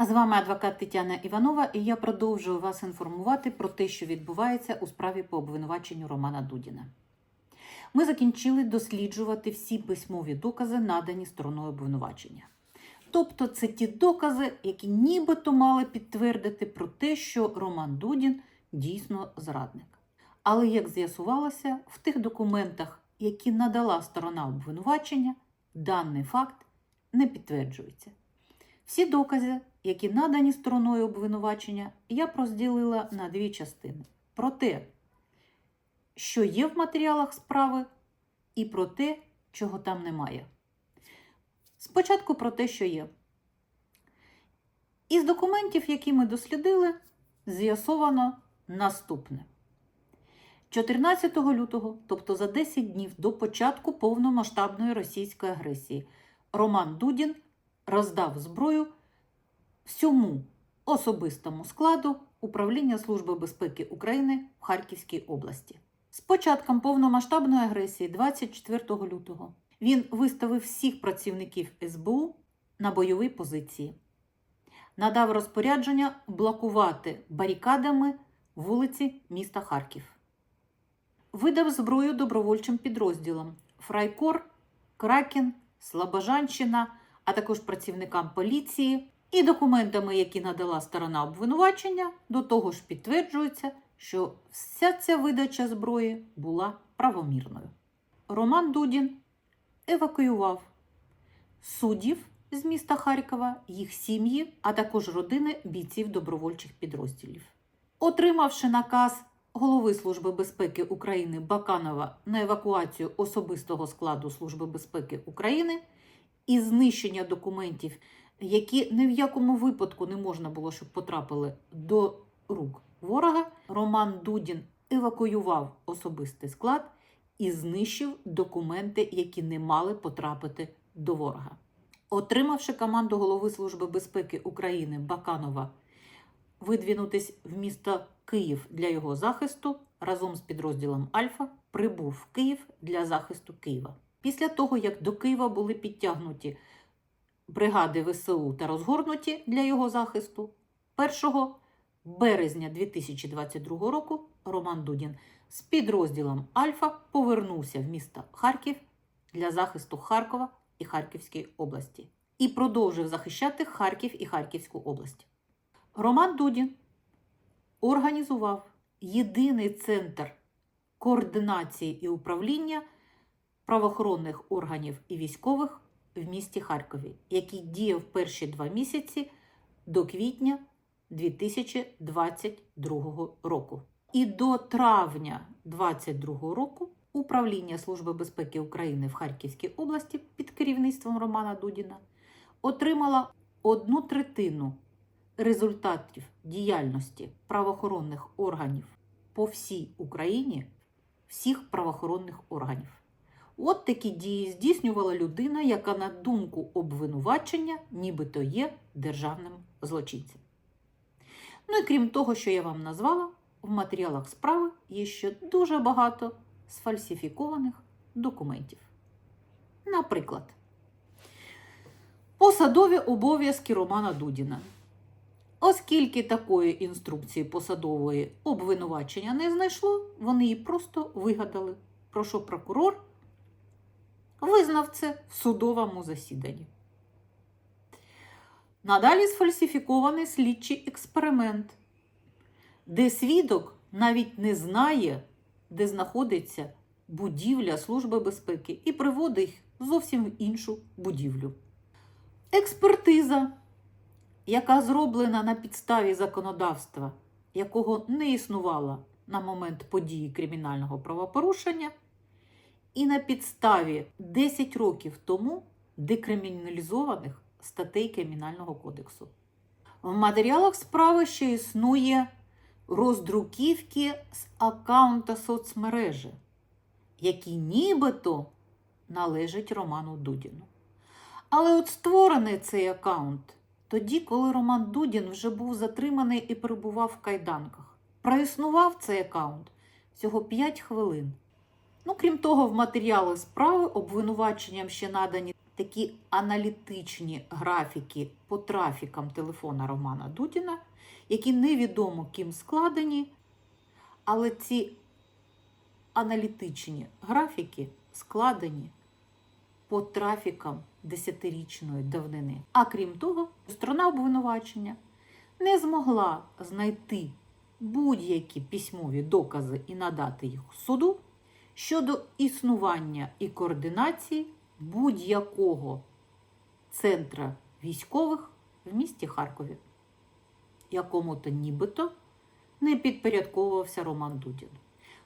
А з вами адвокат Тетяна Іванова, і я продовжую вас інформувати про те, що відбувається у справі по обвинуваченню Романа Дудіна. Ми закінчили досліджувати всі письмові докази, надані стороною обвинувачення. Тобто, це ті докази, які нібито мали підтвердити про те, що Роман Дудін дійсно зрадник. Але, як з'ясувалося, в тих документах, які надала сторона обвинувачення, даний факт не підтверджується. Всі докази, які надані стороною обвинувачення, я розділила на дві частини: про те, що є в матеріалах справи, і про те, чого там немає. Спочатку про те, що є. Із документів, які ми дослідили, з'ясовано наступне. 14 лютого, тобто за 10 днів до початку повномасштабної російської агресії, Роман Дудін роздав зброю всьому особистому складу Управління Служби безпеки України в Харківській області. З початком повномасштабної агресії 24 лютого він виставив всіх працівників СБУ на бойові позиції, надав розпорядження блокувати барикадами вулиці міста Харків, видав зброю добровольчим підрозділам Фрайкор, Кракен, Слобожанщина, а також працівникам поліції і документами, які надала сторона обвинувачення, до того ж підтверджується, що вся ця видача зброї була правомірною. Роман Дудін евакуював суддів з міста Харкова, їх сім'ї, а також родини бійців добровольчих підрозділів. Отримавши наказ голови Служби безпеки України Баканова на евакуацію особистого складу Служби безпеки України і знищення документів, які ні в якому випадку не можна було, щоб потрапили до рук ворога, Роман Дудін евакуював особистий склад і знищив документи, які не мали потрапити до ворога. Отримавши команду голови Служби безпеки України Баканова видвінутись в місто Київ для його захисту, разом з підрозділом Альфа прибув в Київ для захисту Києва. Після того, як до Києва були підтягнуті бригади ВСУ та розгорнуті для його захисту, 1 березня 2022 року Роман Дудін з підрозділом Альфа повернувся в місто Харків для захисту Харкова і Харківської області і продовжив захищати Харків і Харківську область. Роман Дудін організував єдиний центр координації і управління правоохоронних органів і військових в місті Харкові, який діяв перші два місяці до квітня 2022 року. І до травня 2022 року управління Служби безпеки України в Харківській області під керівництвом Романа Дудіна отримало одну третину результатів діяльності правоохоронних органів по всій Україні, всіх правоохоронних органів. От такі дії здійснювала людина, яка, на думку обвинувачення, нібито є державним злочинцем. Ну і крім того, що я вам назвала, в матеріалах справи є ще дуже багато сфальсифікованих документів. Наприклад, посадові обов'язки Романа Дудіна. Оскільки такої інструкції посадової обвинувачення не знайшло, вони її просто вигадали, про що прокурор визнав це в судовому засіданні. Надалі сфальсифікований слідчий експеримент, де свідок навіть не знає, де знаходиться будівля Служби безпеки, і приводить зовсім в іншу будівлю. Експертиза, яка зроблена на підставі законодавства, якого не існувало на момент події кримінального правопорушення, і на підставі 10 років тому декриміналізованих статей Кримінального кодексу. В матеріалах справи ще існує роздруківки з аккаунта соцмережі, які нібито належать Роману Дудіну. Але от створений цей аккаунт тоді, коли Роман Дудін вже був затриманий і перебував в кайданках. Проіснував цей аккаунт всього 5 хвилин. Ну, крім того, в матеріали справи обвинуваченням ще надані такі аналітичні графіки по трафікам телефона Романа Дудіна, які невідомо ким складені, але ці аналітичні графіки складені по трафікам десятирічної давнини. А крім того, сторона обвинувачення не змогла знайти будь-які письмові докази і надати їх суду щодо існування і координації будь-якого центра військових в місті Харкові, якому то нібито не підпорядковувався Роман Дудін.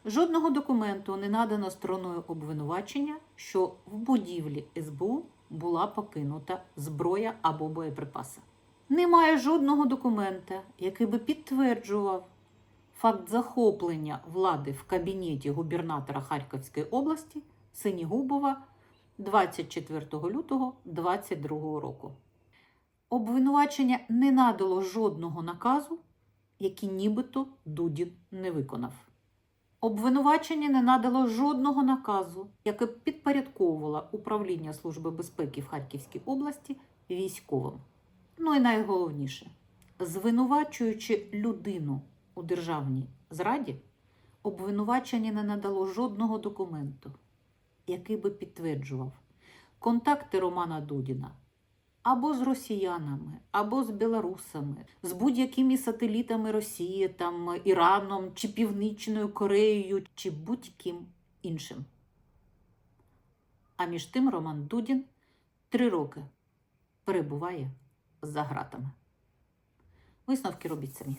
Жодного документу не надано стороною обвинувачення, що в будівлі СБУ була покинута зброя або боєприпаси. Немає жодного документа, який би підтверджував факт захоплення влади в кабінеті губернатора Харківської області Синігубова 24 лютого 2022 року. Обвинувачення не надало жодного наказу, який нібито Дудін не виконав. Обвинувачення не надало жодного наказу, яке підпорядковувало управління Служби безпеки в Харківській області військовим. Ну і найголовніше, звинувачуючи людину у державній зраді, обвинувачення не надало жодного документу, який би підтверджував контакти Романа Дудіна або з росіянами, або з білорусами, з будь-якими сателітами Росії, там Іраном, чи Північною Кореєю, чи будь-ким іншим. А між тим Роман Дудін три роки перебуває за гратами. Висновки робіть самі.